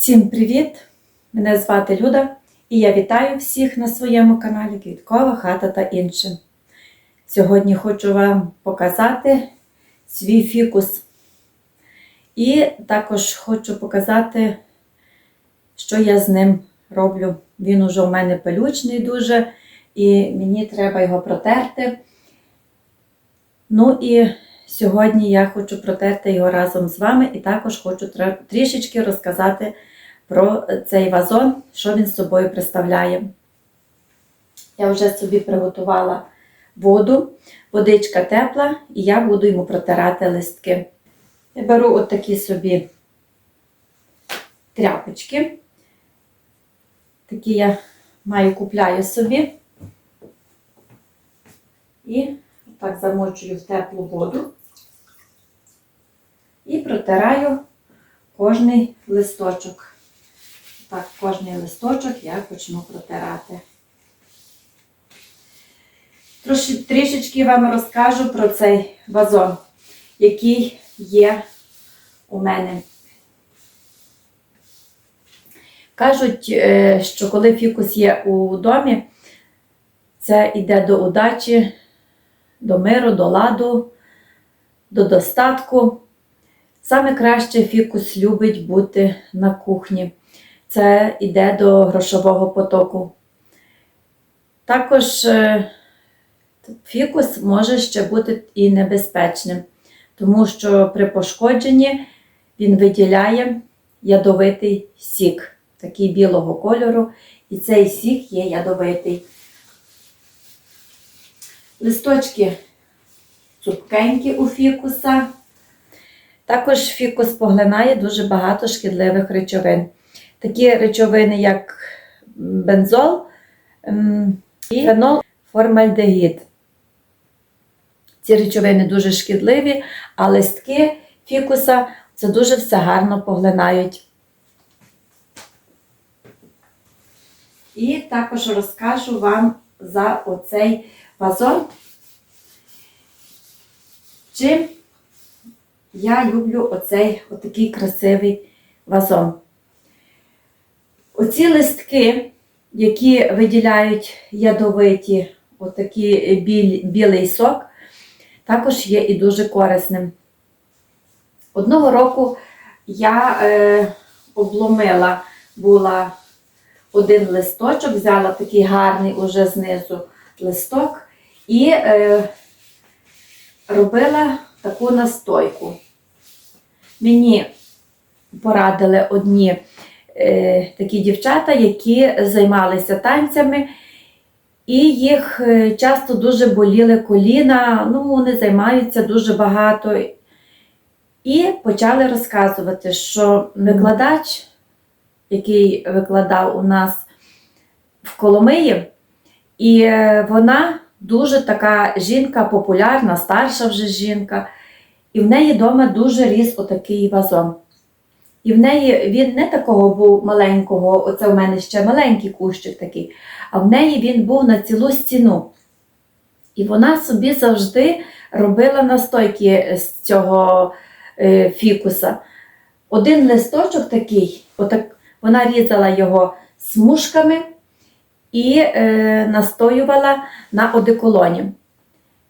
Всім привіт! Мене звати Люда і я вітаю всіх на своєму каналі Квіткова хата та інше. Сьогодні хочу вам показати свій фікус. І також хочу показати, що я з ним роблю. Він уже у мене пелючний дуже, і мені треба його протерти. Ну і сьогодні я хочу протерти його разом з вами, і також хочу трішечки розказати про цей вазон, що він з собою представляє. Я вже собі приготувала воду, водичка тепла, і я буду йому протирати листки. Я беру от собі тряпочки. Такі я маю купляю собі. І так замочую в теплу воду. І протираю кожний листочок. Так, кожний листочок я почну протирати. Трішечки вам розкажу про цей вазон, який є у мене. Кажуть, е, що коли фікус є у домі, це йде до удачі, до миру, до ладу, до достатку. Саме краще фікус любить бути на кухні. Це йде до грошового потоку. Також е, фікус може ще бути і небезпечним, тому що при пошкодженні він виділяє ядовитий сік, такий білого кольору, і цей сік є ядовитий. Листочки цупкенькі у фікуса. Також фікус поглинає дуже багато шкідливих речовин. Такі речовини, як бензол ем, і фенол формальдегід. Ці речовини дуже шкідливі, а листки фікуса це дуже все гарно поглинають. І також розкажу вам за оцей вазон. Чим я люблю оцей отакий красивий вазон. Оці листки, які виділяють ядовиті, отакий біль, білий сок, також є і дуже корисним. Одного року я е, обломила була один листочок, взяла такий гарний уже знизу листок і е, робила таку настойку. Мені порадили одні е, такі дівчата, які займалися танцями, і їх е, часто дуже боліли коліна, ну, вони займаються дуже багато. І почали розказувати, що викладач, який викладав у нас в Коломиї, і е, вона дуже така жінка популярна, старша вже жінка, і в неї вдома дуже ріс отакий вазон. І в неї він не такого був маленького, оце в мене ще маленький кущик такий, а в неї він був на цілу стіну. І вона собі завжди робила настойки з цього е, фікуса. Один листочок такий, отак, вона різала його смужками і е, настоювала на одеколоні.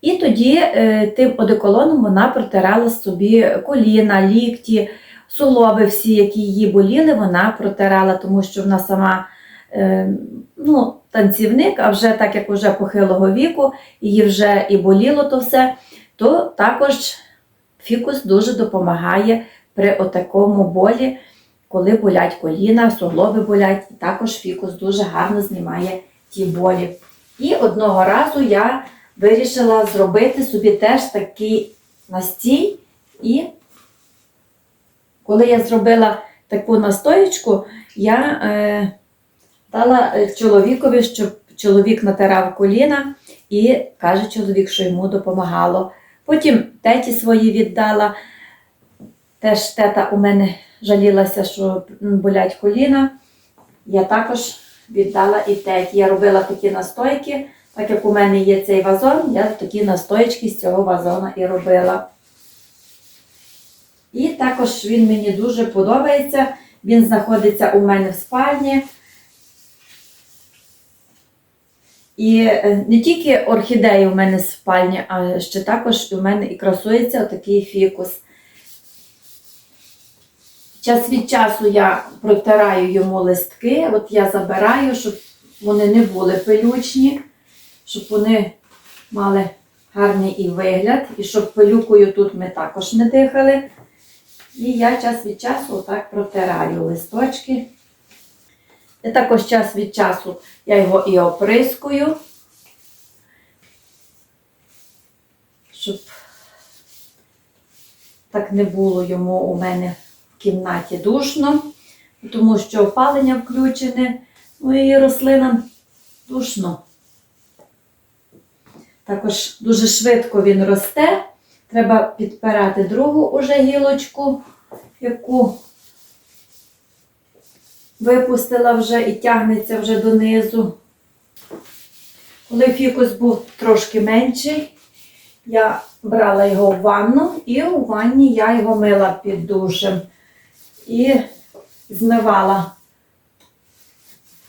І тоді е, тим одеколоном вона протирала собі коліна, лікті, суглоби всі, які її боліли, вона протирала, тому що вона сама е, ну, танцівник, а вже так як вже похилого віку, її вже і боліло то все, то також фікус дуже допомагає при отакому болі, коли болять коліна, суглоби болять, і також фікус дуже гарно знімає ті болі. І одного разу я вирішила зробити собі теж такий настій. І коли я зробила таку настоєчку, я е, дала е, чоловікові, щоб чоловік натирав коліна, і каже чоловік, що йому допомагало. Потім теті свої віддала. Теж тета у мене жалілася, що болять коліна. Я також віддала і теті. Я робила такі настойки, так як у мене є цей вазон, я такі настоєчки з цього вазона і робила. І також він мені дуже подобається. Він знаходиться у мене в спальні. І е, не тільки орхідеї у мене в спальні, а ще також у мене і красується отакий фікус. Час від часу я протираю йому листки, от я забираю, щоб вони не були пилючні, щоб вони мали гарний і вигляд, і щоб пилюкою тут ми також не дихали. І я час від часу отак протираю листочки. І також час від часу я його і оприскую, щоб так не було йому у мене в кімнаті душно, тому що опалення включене, ну і рослинам душно. Також дуже швидко він росте. Треба підпирати другу уже гілочку, яку випустила вже і тягнеться вже донизу. Коли фікус був трошки менший, я брала його в ванну і у ванні я його мила під душем і змивала.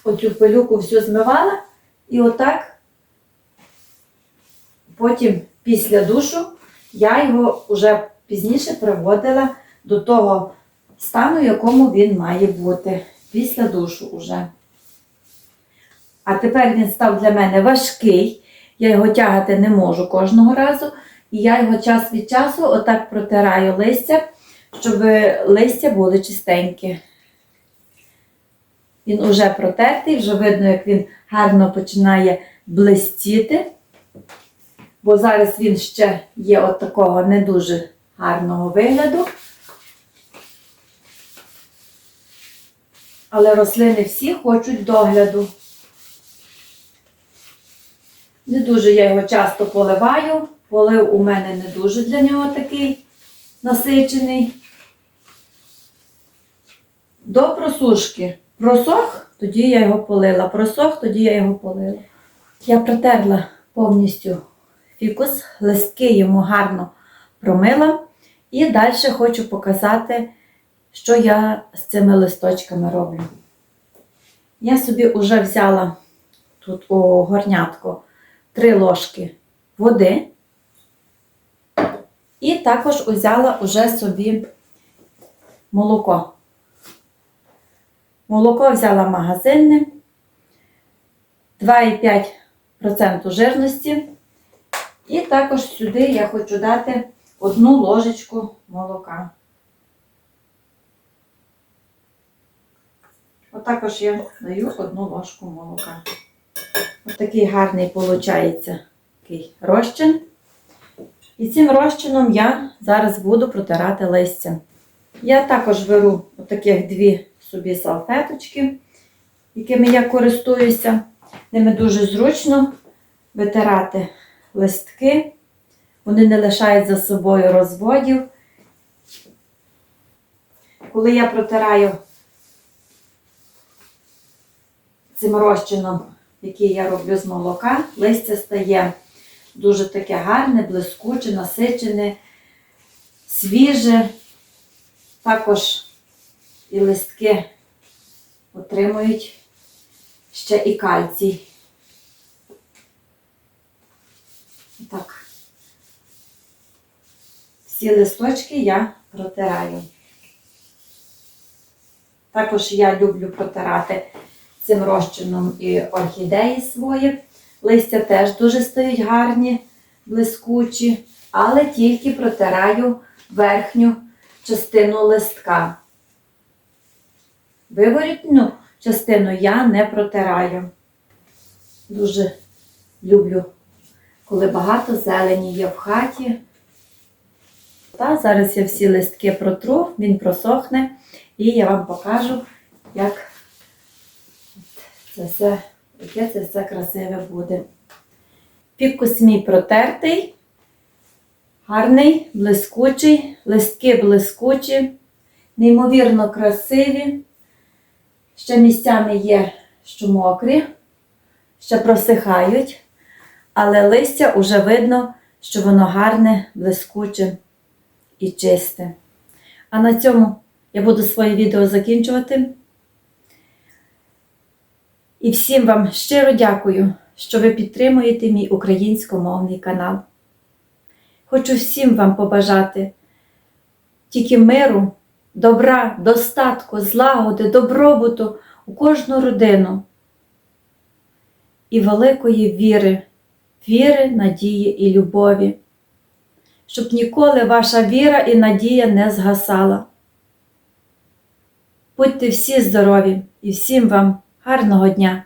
Оцю пилюку всю змивала і отак потім після душу я його вже пізніше приводила до того стану, якому він має бути після душу уже. А тепер він став для мене важкий. Я його тягати не можу кожного разу. І я його час від часу отак протираю листя, щоб листя були чистенькі. Він уже протертий, вже видно, як він гарно починає блистіти. Бо зараз він ще є от такого не дуже гарного вигляду. Але рослини всі хочуть догляду. Не дуже я його часто поливаю. Полив у мене не дуже для нього такий насичений. До просушки. Просох, тоді я його полила. Просох, тоді я його полила. Я протерла повністю фікус, листки йому гарно промила. І далі хочу показати, що я з цими листочками роблю. Я собі вже взяла тут у горнятку 3 ложки води. І також взяла уже собі молоко. Молоко взяла магазинне 2,5% жирності. І також сюди я хочу дати одну ложечку молока. Отакож я даю одну ложку молока. Ось такий гарний виходить такий розчин. І цим розчином я зараз буду протирати листя. Я також беру отаких дві собі салфеточки, якими я користуюся. Ними дуже зручно витирати листки. Вони не лишають за собою розводів. Коли я протираю цим розчином, який я роблю з молока, листя стає дуже таке гарне, блискуче, насичене, свіже. Також і листки отримують ще і кальцій. Так. Всі листочки я протираю. Також я люблю протирати цим розчином і орхідеї свої. Листя теж дуже стають гарні, блискучі, але тільки протираю верхню частину листка. Виворітну частину я не протираю. Дуже люблю, коли багато зелені є в хаті. Та зараз я всі листки протру, він просохне, і я вам покажу, як це все, яке це все красиве буде. Фікус мій протертий, гарний, блискучий, листки блискучі, неймовірно красиві. Ще місцями є, що мокрі, ще просихають, але листя вже видно, що воно гарне, блискуче і чисте. А на цьому я буду своє відео закінчувати. І всім вам щиро дякую, що ви підтримуєте мій українськомовний канал. Хочу всім вам побажати тільки миру, добра, достатку, злагоди, добробуту у кожну родину і великої віри, віри, надії і любові, щоб ніколи ваша віра і надія не згасала. Будьте всі здорові і всім вам гарного дня!